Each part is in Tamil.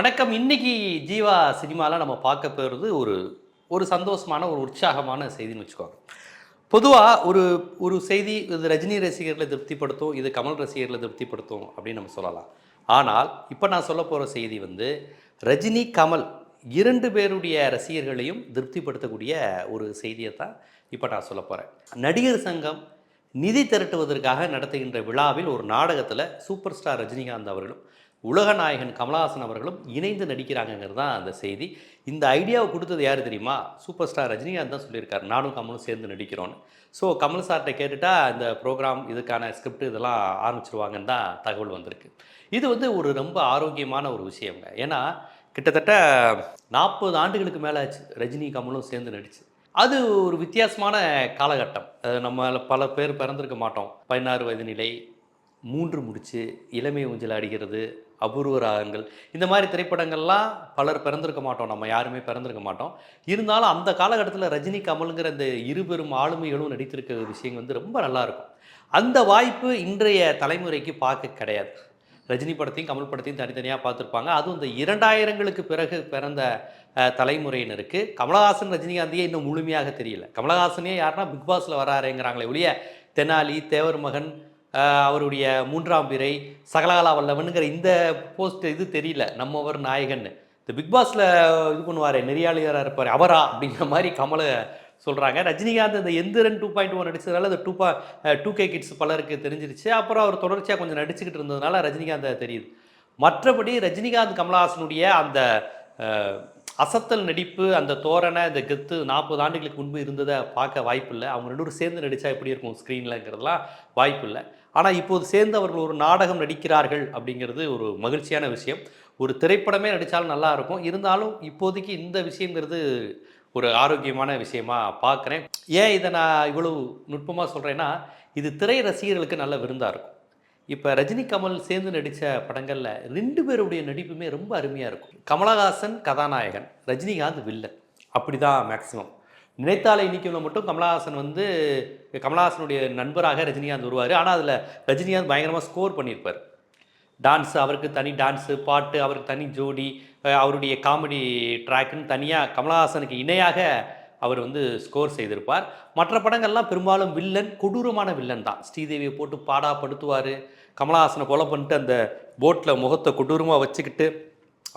வணக்கம். இன்னைக்கு ஜீவா சினிமாவில் நம்ம பார்க்க போகிறது ஒரு ஒரு சந்தோஷமான ஒரு உற்சாகமான செய்தின்னு வச்சுக்கோங்க. பொதுவாக ஒரு ஒரு செய்தி இது ரஜினி ரசிகர்களை திருப்திப்படுத்தும் இது கமல் ரசிகர்களை திருப்திப்படுத்தும் அப்படின்னு நம்ம சொல்லலாம். ஆனால் இப்போ நான் சொல்ல போகிற செய்தி வந்து ரஜினி கமல் இரண்டு பேருடைய ரசிகர்களையும் திருப்திப்படுத்தக்கூடிய ஒரு செய்தியை தான் இப்போ நான் சொல்ல போகிறேன் நடிகர் சங்கம் நிதி திரட்டுவதற்காக நடத்துகின்ற விழாவில் ஒரு நாடகத்தில் சூப்பர் ஸ்டார் ரஜினிகாந்த் அவர்களும் உலகநாயகன் கமலஹாசன் அவர்களும் இணைந்து நடிக்கிறாங்கங்கிறது தான் அந்த செய்தி. இந்த ஐடியாவை கொடுத்தது யார் தெரியுமா? சூப்பர் ஸ்டார் ரஜினிகாந்த் தான் சொல்லியிருக்காரு. நானும் கமலும் சேர்ந்து நடிக்கிறோன்னு ஸோ கமல் சார்கிட்ட கேட்டுட்டா இந்த ப்ரோக்ராம் இதுக்கான ஸ்கிரிப்ட் இதெல்லாம் ஆரம்பிச்சிருவாங்கன்னு தான் தகவல் வந்திருக்கு. இது வந்து ஒரு ரொம்ப ஆரோக்கியமான ஒரு விஷயங்க. ஏன்னா கிட்டத்தட்ட நாற்பது ஆண்டுகளுக்கு மேலே ஆச்சு ரஜினி கமலும் சேர்ந்து நடிச்சு. அது ஒரு வித்தியாசமான காலகட்டம். நம்ம பல பேர் பிறந்திருக்க மாட்டோம். பதினாறு வயது நிலை மூன்று முடிச்சு இளமை ஊஞ்சல் அடிக்கிறது அபூர்வ ராகங்கள். இந்த மாதிரி திரைப்படங்கள்லாம் பலர் பிறந்திருக்க மாட்டோம். நம்ம யாருமே பிறந்திருக்க மாட்டோம். இருந்தாலும் அந்த காலகட்டத்தில் ரஜினி கமலுங்கிற இந்த இருபெரும் ஆளுமைகளும் நடித்திருக்க விஷயங்கள் வந்து ரொம்ப நல்லா இருக்கும் அந்த வாய்ப்பு இன்றைய தலைமுறைக்கு பார்க்க கிடையாது. ரஜினி படத்தையும் கமல் படத்தையும் தனித்தனியாக பார்த்துருப்பாங்க. அதுவும் இந்த இரண்டாயிரங்களுக்கு பிறகு பிறந்த தலைமுறையினருக்கு. கமலஹாசன் ரஜினிகாந்தியே இன்னும் முழுமையாக தெரியல. கமலஹாசனே யாருன்னா பிக் பாஸில் வராருங்கிறாங்களே ஒழிய தெனாலி தேவர் மகன் அவருடைய மூன்றாம் பிறை சகலகலா வல்லவனுங்கிற இந்த போஸ்ட் இது தெரியல. நம்மவர் நாயகன்னு. இந்த பிக் பாஸில் இது பண்ணுவார் நெறியாளியராக இருப்பார் அவரா அப்படிங்கிற மாதிரி கமலை சொல்கிறாங்க ரஜினிகாந்த் இந்த எந்திரன் டூ பாயிண்ட் ஒன் நடிச்சதுனால இந்த டூ பா டூ கே கிட்ஸ் பலருக்கு தெரிஞ்சிருச்சு. அப்புறம் அவர் தொடர்ச்சியாக கொஞ்சம் நடிச்சுக்கிட்டு இருந்ததுனால ரஜினிகாந்த் தெரியுது. மற்றபடி ரஜினிகாந்த் கமலஹாசனுடைய அந்த அசத்தல் நடிப்பு அந்த தோரணை இந்த கெத்து நாற்பது ஆண்டுகளுக்கு முன்பு இருந்ததை பார்க்க வாய்ப்பில்லை. அவங்க ரெண்டு சேர்ந்து நடித்தா எப்படி இருக்கும் ஸ்க்ரீன்லங்கிறதுலாம் வாய்ப்பில்லை. ஆனால் இப்போது சேர்ந்து அவர்கள் ஒரு நாடகம் நடிக்கிறார்கள் அப்படிங்கிறது ஒரு மகிழ்ச்சியான விஷயம். ஒரு திரைப்படமே நடித்தாலும் நல்லா இருக்கும். இருந்தாலும் இப்போதைக்கு இந்த விஷயங்கிறது ஒரு ஆரோக்கியமான விஷயமா பார்க்குறேன். ஏன் இதை நான் இவ்வளவு நுட்பமாக சொல்கிறேன்னா இது திரை ரசிகர்களுக்கு நல்ல விருந்தாக இருக்கும். இப்போ ரஜினி கமல் சேர்ந்து நடித்த படங்களில் ரெண்டு பேருடைய நடிப்புமே ரொம்ப அருமையாக இருக்கும். கமலஹாசன் கதாநாயகன் ரஜினிகாந்த் வில்லன். அப்படி தான் மேக்ஸிமம் நினைத்தாலே இன்னைக்கு மட்டும் கமலஹாசன் வந்து கமலஹாசனுடைய நண்பராக ரஜினிகாந்த் வருவார். ஆனால் அதில் ரஜினிகாந்த் பயங்கரமாக ஸ்கோர் பண்ணியிருப்பார். டான்ஸ் அவருக்கு தனி டான்ஸு பாட்டு அவருக்கு தனி ஜோடி அவருடைய காமெடி ட்ராக்குன்னு தனியாக கமலஹாசனுக்கு இணையாக அவர் வந்து ஸ்கோர் செய்திருப்பார். மற்ற படங்கள்லாம் பெரும்பாலும் வில்லன் கொடூரமான வில்லன் தான். ஸ்ரீதேவியை போட்டு பாடாப்படுத்துவார் கமலஹாசனை கொலை பண்ணிட்டு அந்த போட்டில் முகத்தை கொடூரமாக வச்சுக்கிட்டு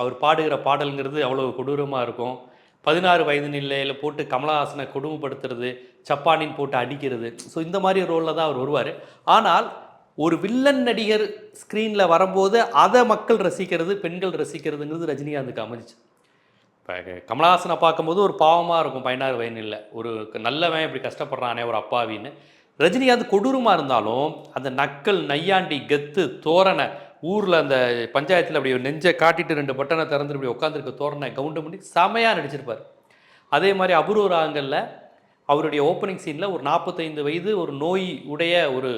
அவர் பாடுகிற பாடலுங்கிறது அவ்வளோ கொடூரமாக இருக்கும். பதினாறு வயது நிலையில் போட்டு கமலஹாசனை கொடுமைப்படுத்துறது சப்பானின் போட்டு அடிக்கிறது. ஸோ இந்த மாதிரி ரோலில் தான் அவர் வருவார். ஆனால் ஒரு வில்லன் நடிகர் ஸ்க்ரீனில் வரும்போது அதை மக்கள் ரசிக்கிறது பெண்கள் ரசிக்கிறதுங்கிறது ரஜினிகாந்துக்கு அமைஞ்சிச்சு. இப்போ கமலஹாசனை பார்க்கும்போது ஒரு பாவமாக இருக்கும் பதினாறு வயதில் ஒரு நல்லவன் இப்படி கஷ்டப்படுறானே ஒரு அப்பாவின்னு. ரஜினிகாந்த் கொடூரமாக இருந்தாலும் அந்த நக்கல் நையாண்டி கெத்து தோரணை ஊரில் அந்த பஞ்சாயத்தில் அப்படி ஒரு நெஞ்சை காட்டிட்டு ரெண்டு பட்டனை திறந்துட்டு இப்படி உட்காந்துருக்க தோரணை கவுண்டு பண்ணி செமையாக நடிச்சிருப்பார். அதே மாதிரி அபூர்வ ராகங்களில் அவருடைய ஓப்பனிங் சீனில் ஒரு நாற்பத்தைந்து வயது ஒரு நோய் உடைய ஒரு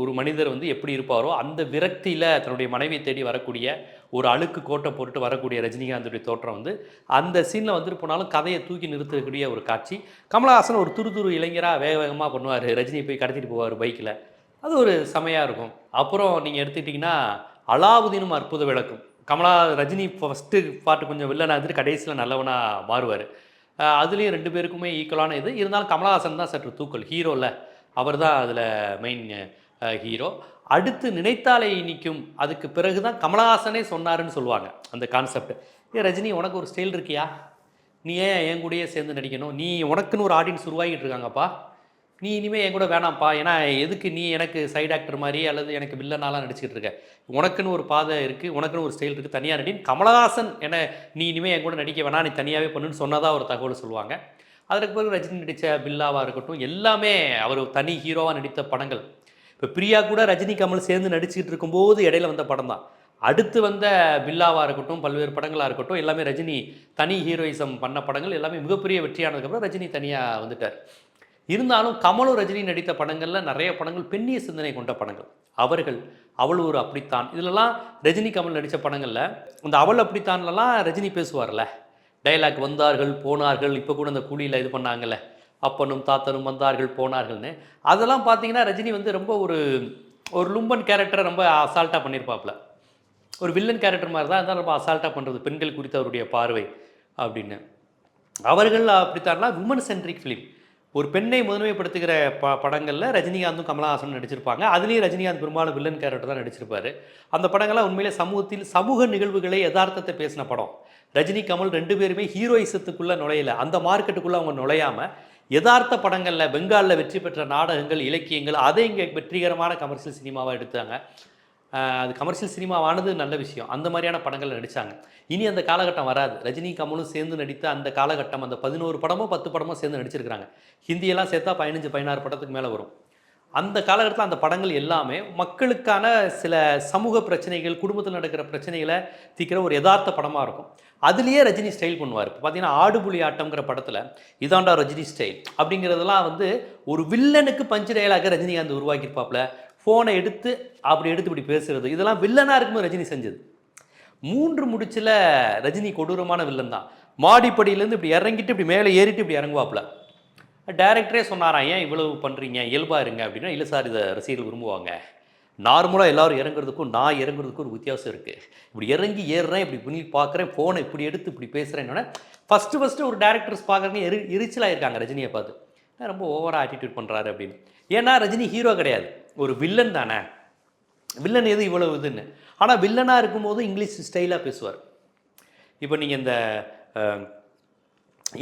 ஒரு மனிதர் வந்து எப்படி இருப்பாரோ அந்த விரக்தியில் தன்னுடைய மனைவியை தேடி வரக்கூடிய ஒரு அழுக்கு கோட்டை போட்டு வரக்கூடிய ரஜினிகாந்துடைய தோற்றம் வந்து அந்த சீனில் வந்துட்டு போனாலும் கதையை தூக்கி நிறுத்தக்கூடிய ஒரு காட்சி. கமலஹாசன் ஒரு துரு துரு இளைஞராக வேக வேகமாக பண்ணுவார். ரஜினி போய் கடத்திட்டு போவார் பைக்கில் அது ஒரு செமையாக இருக்கும். அப்புறம் நீங்கள் எடுத்துக்கிட்டிங்கன்னா அலாவுதீனும் அற்புத விளக்கும். கமலா ரஜினி ஃபஸ்ட்டு பாட்டு கொஞ்சம் வில்லனாக இருந்துட்டு கடைசியில் நல்லவனாக மாறுவார். அதுலேயும் ரெண்டு பேருக்குமே ஈக்குவலான இது. இருந்தாலும் கமலஹாசன் தான் சற்று தூக்கல். ஹீரோவில் அவர் தான் அதில் மெயின் ஹீரோ அடுத்து நினைத்தாலே இனிக்கும். அதுக்கு பிறகு தான் கமலஹாசனே சொன்னாருன்னு சொல்லுவாங்க அந்த கான்செப்ட் ஏ ரஜினி உனக்கு ஒரு ஸ்டைல் இருக்கியா? நீ ஏன் என் கூடயே சேர்ந்து நடிக்கணும்? நீ உனக்குன்னு ஒரு ஆடியன்ஸ் உருவாகிட்டு இருக்காங்கப்பா. நீ இனிமேல் என் கூட வேணாம்ப்பா. ஏன்னா எதுக்கு நீ எனக்கு சைடு ஆக்டர் மாதிரி அல்லது எனக்கு வில்லனாலாம் நடிச்சுக்கிட்டு இருக்க? உனக்குன்னு ஒரு பாதை இருக்குது உனக்குன்னு ஒரு ஸ்டைல் இருக்குது தனியாக நடின்னு கமலஹாசன் என நீ இனிமேல் என் கூட நடிக்க வேணாம் நீ தனியாகவே பண்ணுன்னு சொன்னதாக ஒரு தகவல் சொல்லுவாங்க. அதற்கு பிறகு ரஜினி நடித்த பில்லாவாக இருக்கட்டும் எல்லாமே அவர் தனி ஹீரோவாக நடித்த படங்கள். இப்போ பிரியா கூட ரஜினி கமல் சேர்ந்து நடிச்சுக்கிட்டு இருக்கும்போது இடையில வந்த படம் தான். அடுத்து வந்த பில்லாவாக இருக்கட்டும் பல்வேறு படங்களாக இருக்கட்டும் எல்லாமே ரஜினி தனி ஹீரோயிசம் பண்ண படங்கள் எல்லாமே மிகப்பெரிய வெற்றியானதுக்கப்புறம் ரஜினி தனியாக வந்துட்டார். இருந்தாலும் கமலும் ரஜினி நடித்த படங்களில் நிறைய படங்கள் பெண்ணிய சிந்தனை கொண்ட படங்கள். அவர்கள் அவள் ஒரு அப்படித்தான். இதிலலாம் ரஜினி கமல் நடித்த படங்களில் இந்த அவள் அப்படித்தான்லலாம் ரஜினி பேசுவார்ல. டைலாக் வந்தார்கள் போனார்கள் இப்போ கூட அந்த கூலியில் இது பண்ணாங்கல்ல. அப்பனும் தாத்தனும் வந்தார்கள் போனார்கள்னு. அதெல்லாம் பார்த்தீங்கன்னா ரஜினி வந்து ரொம்ப ஒரு ஒரு லும்பன் கேரக்டரை ரொம்ப அசால்ட்டாக பண்ணியிருப்பாப்புல ஒரு வில்லன் கேரக்டர் மாதிரி தான் அதான் ரொம்ப அசால்ட்டாக பண்ணுறது பெண்கள் குறித்த அவருடைய பார்வை அப்படின்னு. அவர்கள் அப்படித்தான்னா விமன் சென்ட்ரிக் ஃபிலிம் ஒரு பெண்ணை முதன்மைப்படுத்துகிற ப படங்களில் ரஜினிகாந்தும் கமலஹாசனும் நடிச்சிருப்பாங்க. அதுலேயும் ரஜினிகாந்த் பெரும்பாலும் வில்லன் கேரக்டர் தான் நடிச்சிருப்பாரு. அந்த படங்கள்லாம் உண்மையிலே சமூகத்தில் சமூக நிகழ்வுகளை யதார்த்தத்தை பேசின படம். ரஜினி கமல் ரெண்டு பேருமே ஹீரோயிசத்துக்குள்ளே நுழையல. அந்த மார்க்கெட்டுக்குள்ளே அவங்க நுழையாமல் யதார்த்த படங்களில் பெங்காலில் வெற்றி பெற்ற நாடகங்கள் இலக்கியங்கள் அதை இங்கே வெற்றிகரமான கமர்ஷியல் சினிமாவாக எடுத்தாங்க. அது கமர்ஷியல் சினிமாவானது நல்ல விஷயம். அந்த மாதிரியான படங்கள் நடித்தாங்க இனி அந்த காலகட்டம் வராது. ரஜினி கமலும் சேர்ந்து நடித்த அந்த காலகட்டம் அந்த பதினோரு படமோ பத்து படமோ சேர்ந்து நடிச்சிருக்கிறாங்க. ஹிந்தியெல்லாம் சேர்த்தா பதினஞ்சு பதினாறு படத்துக்கு மேலே வரும். அந்த காலகட்டத்தில் அந்த படங்கள் எல்லாமே மக்களுக்கான சில சமூக பிரச்சனைகள் குடும்பத்தில் நடக்கிற பிரச்சனைகளை தீக்கிற ஒரு யதார்த்த படமாக இருக்கும். அதுலேயே ரஜினி ஸ்டைல் பண்ணுவார். இப்போ பார்த்தீங்கன்னா ஆடுபுலி ஆட்டம்ங்கிற படத்தில் இதாண்டா ரஜினி ஸ்டைல் அப்படிங்கிறதெல்லாம் வந்து ஒரு வில்லனுக்கு பஞ்சு டயலாக ரஜினிகாந்த் உருவாக்கியிருப்பாப்புல. ஃபோனை எடுத்து அப்படி எடுத்து இப்படி பேசுறது. இதெல்லாம் வில்லனாக இருக்கும்போது ரஜினி செஞ்சது. மூன்று முடிச்சில் ரஜினி கொடூரமான வில்லன் தான். மாடிப்படியிலேருந்து இப்படி இறங்கிட்டு இப்படி மேலே ஏறிட்டு இப்படி இறங்குவாப்புல. டேரக்டரே சொன்னாராம் ஏன் இவ்வளவு பண்ணுறீங்க இயல்பாக இருங்க அப்படின்னா இல்லை சார் இதை ரசிகர்கள் விரும்புவாங்க. நார்மலாக எல்லாரும் இறங்குறதுக்கும் நான் இறங்குறதுக்கும் ஒரு வித்தியாசம் இருக்குது இப்படி இறங்கி ஏறுறேன் இப்படி பண்ணி பார்க்குறேன் ஃபோனை இப்படி எடுத்து இப்படி பேசுகிறேன்னொன்னே ஃபஸ்ட்டு ஃபஸ்ட்டு ஒரு டேரக்டர்ஸ் பார்க்குறவங்க எரி எரிச்சலாக இருக்காங்க ரஜினியை பார்த்து. ரொம்ப ஓவராக ஆட்டிடியூட் பண்ணுறாரு அப்படின்னு. ஏன்னா ரஜினி ஹீரோ கிடையாது. ஒரு வில்லன் தானே. வில்லன் எது இவ்வளவு இதுன்னு? ஆனால் வில்லனாக இருக்கும்போது இங்கிலீஷ் ஸ்டைலாக பேசுவார். இப்போ நீங்கள் இந்த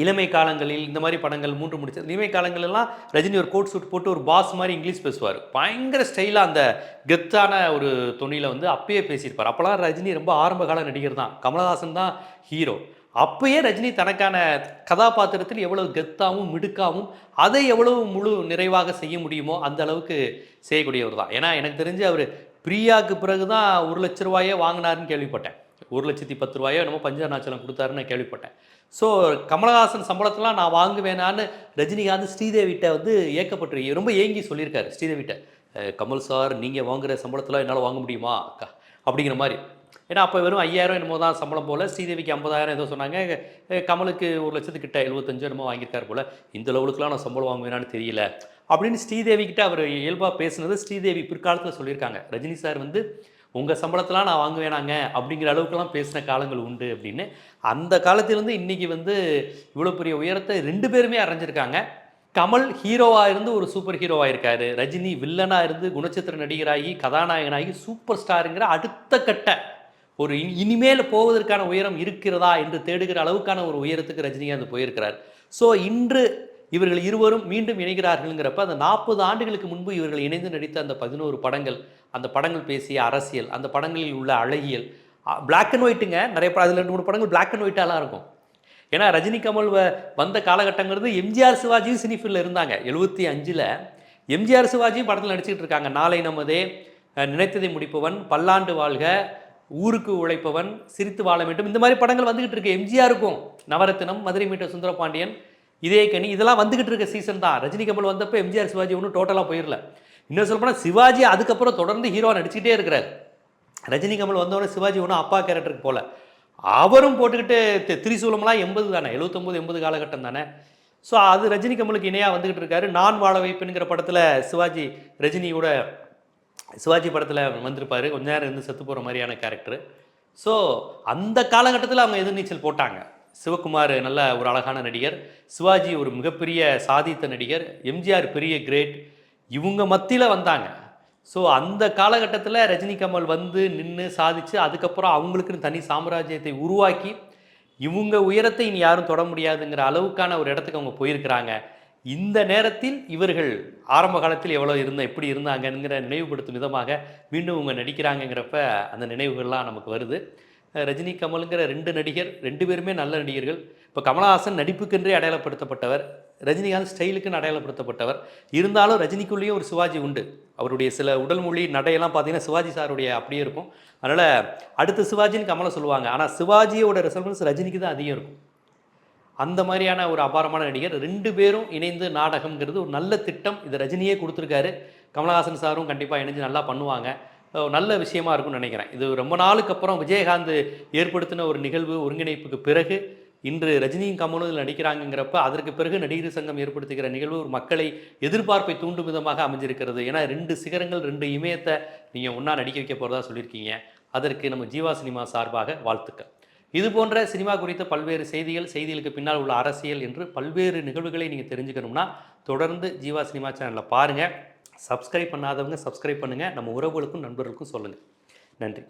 இளமை காலங்களில் இந்த மாதிரி படங்கள் மூன்று முடிச்ச இளமை காலங்களெல்லாம் ரஜினி ஒரு கோட் சூட் போட்டு ஒரு பாஸ் மாதிரி இங்கிலீஷ் பேசுவார். பயங்கர ஸ்டைலாக அந்த கெத்தான ஒரு துணியில் வந்து அப்பயே பேசியிருப்பார். அப்போலாம் ரஜினி ரொம்ப ஆரம்ப கால நடிகர் தான். கமலஹாசன் தான் ஹீரோ அப்பயே ரஜினி தனக்கான கதாபாத்திரத்தில் எவ்வளவு கெத்தாகவும் மிடுக்காவும் அதை எவ்வளவு முழு நிறைவாக செய்ய முடியுமோ அந்த அளவுக்கு செய்யக்கூடியவர் தான். ஏன்னா எனக்கு தெரிஞ்சு அவர் பிரியாவுக்கு பிறகு தான் ஒரு லட்ச ரூபாயே வாங்கினாருன்னு கேள்விப்பட்டேன். ஒரு லட்சத்தி பத்து ரூபாயோ என்னமோ பஞ்சநாச்சலம் கொடுத்தாருன்னு கேள்விப்பட்டேன். ஸோ கமலஹாசன் சம்பளத்தெல்லாம் நான் வாங்குவேனான்னு ரஜினிகாந்த் ஸ்ரீதேவிட்ட வந்து ஏக்கப்பட்டு ரொம்ப ஏங்கி சொல்லியிருக்காரு ஸ்ரீதேவிட்ட. கமல் சார் நீங்கள் வாங்குகிற சம்பளத்தில் என்னால் வாங்க முடியுமா? அக்கா அப்படிங்கிற மாதிரி. ஏன்னா அப்போ வெறும் ஐயாயிரம் என்னமோ தான் சம்பளம் போல் ஸ்ரீதேவிக்கு ஐம்பதாயிரம் ஏதோ சொன்னாங்க. கமலுக்கு ஒரு லட்சத்துக்கிட்ட எழுபத்தஞ்சு என்னமோ வாங்கியிருக்காரு போல். இந்த லெவலுக்குலாம் நான் சம்பளம் வாங்குவேனான்னு தெரியல. அப்படின்னு ஸ்ரீதேவி கிட்ட அவர் இயல்பாக பேசுனது ஸ்ரீதேவி பிற்காலத்தில் சொல்லியிருக்காங்க. ரஜினி சார் வந்து உங்கள் சம்பளத்தெலாம் நான் வாங்குவேனாங்க அப்படிங்கிற அளவுக்குலாம் பேசின காலங்கள் உண்டு அப்படின்னு. அந்த காலத்திலேருந்து இன்னைக்கு வந்து இவ்வளோ பெரிய உயரத்தை ரெண்டு பேருமே அரைஞ்சிருக்காங்க கமல் ஹீரோவாக இருந்து ஒரு சூப்பர் ஹீரோவாக இருக்கார் ரஜினி வில்லனாக இருந்து குணச்சித்திர நடிகராகி கதாநாயகனாகி சூப்பர் ஸ்டாருங்கிற அடுத்த கட்ட ஒரு இனி- இனிமேல் போவதற்கான உயரம் இருக்கிறதா என்று தேடுகிற அளவுக்கான ஒரு உயரத்துக்கு ரஜினிகாந்த் போயிருக்கிறார். ஸோ இன்று இவர்கள் இருவரும் மீண்டும் இணைகிறார்கள்ங்கிறப்ப அந்த நாற்பது ஆண்டுகளுக்கு முன்பு இவர்கள் இணைந்து நடித்த அந்த பதினோரு படங்கள் அந்த படங்கள் பேசிய அரசியல் அந்த படங்களில் உள்ள அழகியல் பிளாக் அண்ட் ஒயிட்டுங்க நிறைய படம் அதில் ரெண்டு மூணு படங்கள் பிளாக் அண்ட் ஒயிட்டாலாம் இருக்கும். ஏன்னா ரஜினி கமல் வ- வந்த காலகட்டங்கிறது எம்ஜிஆர் சிவாஜியும் சினிஃபில்ல இருந்தாங்க. எழுபத்தி அஞ்சில் எம்ஜிஆர் சிவாஜியும் படத்தில் நடிச்சுக்கிட்டு இருக்காங்க. நாளை நமதே நினைத்ததை முடிப்பவன் பல்லாண்டு வாழ்க. ஊருக்கு உழைப்பவன் சிரித்து வாழ வேண்டும். இந்த மாதிரி படங்கள் வந்துகிட்டு இருக்கு. எம்ஜிஆருக்கும் நவரத்தினம் மதுரை மீட்டர் சுந்தரபாண்டியன் இதே கனி இதெல்லாம் வந்துகிட்டு இருக்க சீசன் தான். ரஜினி கமல் வந்தப்போ எம்ஜிஆர் சிவாஜி ஒன்றும் டோட்டலாக போயிடல இன்னும் சொல்லப்போனால் சிவாஜி அதுக்கப்புறம் தொடர்ந்து ஹீரோவாக நடிச்சுக்கிட்டே இருக்கிறார். ரஜினி கமல் வந்தவொடனே சிவாஜி ஒன்றும் அப்பா கேரக்டருக்கு போல. அவரும் போட்டுக்கிட்டு தி- திரிசூலம்லாம் எண்பது தானே? எழுபத்தொம்போது எண்பது காலகட்டம் தானே? ஸோ அது ரஜினி கமலுக்கு இணையாக வந்துக்கிட்டு இருக்காரு. நான் வாழ வைப்புங்கிற படத்தில் சிவாஜி ரஜினியோட சிவாஜி படத்தில் வந்திருப்பாரு. கொஞ்ச நேரம் இருந்து செத்து போகிற மாதிரியான கேரக்டர் ஸோ அந்த காலகட்டத்தில் அவங்க எதிர்நீச்சல் போட்டாங்க. சிவகுமார் நல்ல ஒரு அழகான நடிகர். சிவாஜி ஒரு மிகப்பெரிய சாதித்த நடிகர். எம்ஜிஆர் பெரிய கிரேட் இவங்க மத்தியில் வந்தாங்க. ஸோ அந்த காலகட்டத்தில் ரஜினி கமல் வந்து நின்று சாதிச்சு அதுக்கப்புறம் அவங்களுக்குன்னு தனி சாம்ராஜ்யத்தை உருவாக்கி இவங்க உயரத்தை இனி யாரும் தொட முடியாதுங்கிற அளவுக்கான ஒரு இடத்துக்கு அவங்க போயிருக்கிறாங்க. இந்த நேரத்தில் இவர்கள் ஆரம்ப காலத்தில் எவ்வளோ இருந்த எப்படி இருந்தாங்கங்கிற நினைவுபடுத்தும் விதமாக மீண்டும் இவங்க நடிக்கிறாங்கங்கிறப்ப அந்த நினைவுகள்லாம் நமக்கு வருது. ரஜினி கமலுங்கிற ரெண்டு நடிகர் ரெண்டு பேருமே நல்ல நடிகர்கள். இப்போ கமலஹாசன் நடிப்புக்கென்றே அடையாளப்படுத்தப்பட்டவர். ரஜினிகாந்த் ஸ்டைலுக்குன்னு அடையாளப்படுத்தப்பட்டவர். இருந்தாலும் ரஜினிக்குள்ளேயும் ஒரு சிவாஜி உண்டு. அவருடைய சில உடல் மொழி நடையெல்லாம் பார்த்தீங்கன்னா சிவாஜி சாருடைய அப்படியே இருக்கும். அதனால் அடுத்த சிவாஜின்னு கமலை சொல்லுவாங்க. ஆனால் சிவாஜியோட ரெசல்மென்ஸ் ரஜினிக்கு தான் அதிகம் இருக்கும். அந்த மாதிரியான ஒரு அபாரமான நடிகர். ரெண்டு பேரும் இணைந்து நாடகம்ங்கிறது ஒரு நல்ல திட்டம். இது ரஜினியே கொடுத்துருக்காரு. கமலஹாசன் சாரும் கண்டிப்பாக இணைஞ்சு நல்லா பண்ணுவாங்க. நல்ல விஷயமா இருக்கும்னு நினைக்கிறேன். இது ரொம்ப நாளுக்கு அப்புறம் விஜயகாந்த் ஏற்படுத்தின ஒரு நிகழ்வு ஒருங்கிணைப்புக்கு பிறகு இன்று ரஜினியும் கமலும் இதில் நடிக்கிறாங்கங்கிறப்ப அதற்கு பிறகு நடிகர் சங்கம் ஏற்படுத்துகிற நிகழ்வு ஒரு மக்களை எதிர்பார்ப்பை தூண்டும் விதமாக அமைஞ்சிருக்கிறது. ஏன்னா ரெண்டு சிகரங்கள் ரெண்டு இமயத்தை நீங்கள் ஒன்றா நடிக்க வைக்க போகிறதா சொல்லியிருக்கீங்க. அதற்கு நம்ம ஜீவா சினிமா சார்பாக வாழ்த்துக்கள். இது போன்ற சினிமா குறித்த பல்வேறு செய்திகள் செய்திகளுக்கு பின்னால் உள்ள அரசியல் என்று பல்வேறு நிகழ்வுகளை நீங்கள் தெரிஞ்சுக்கணும்னா தொடர்ந்து ஜீவா சினிமா சேனலில் பாருங்கள் சப்ஸ்கிரைப் பண்ணாதவங்க சப்ஸ்கிரைப் பண்ணுங்கள் நம்ம உறவுகளுக்கும் நண்பர்களுக்கும் சொல்லுங்கள் நன்றி.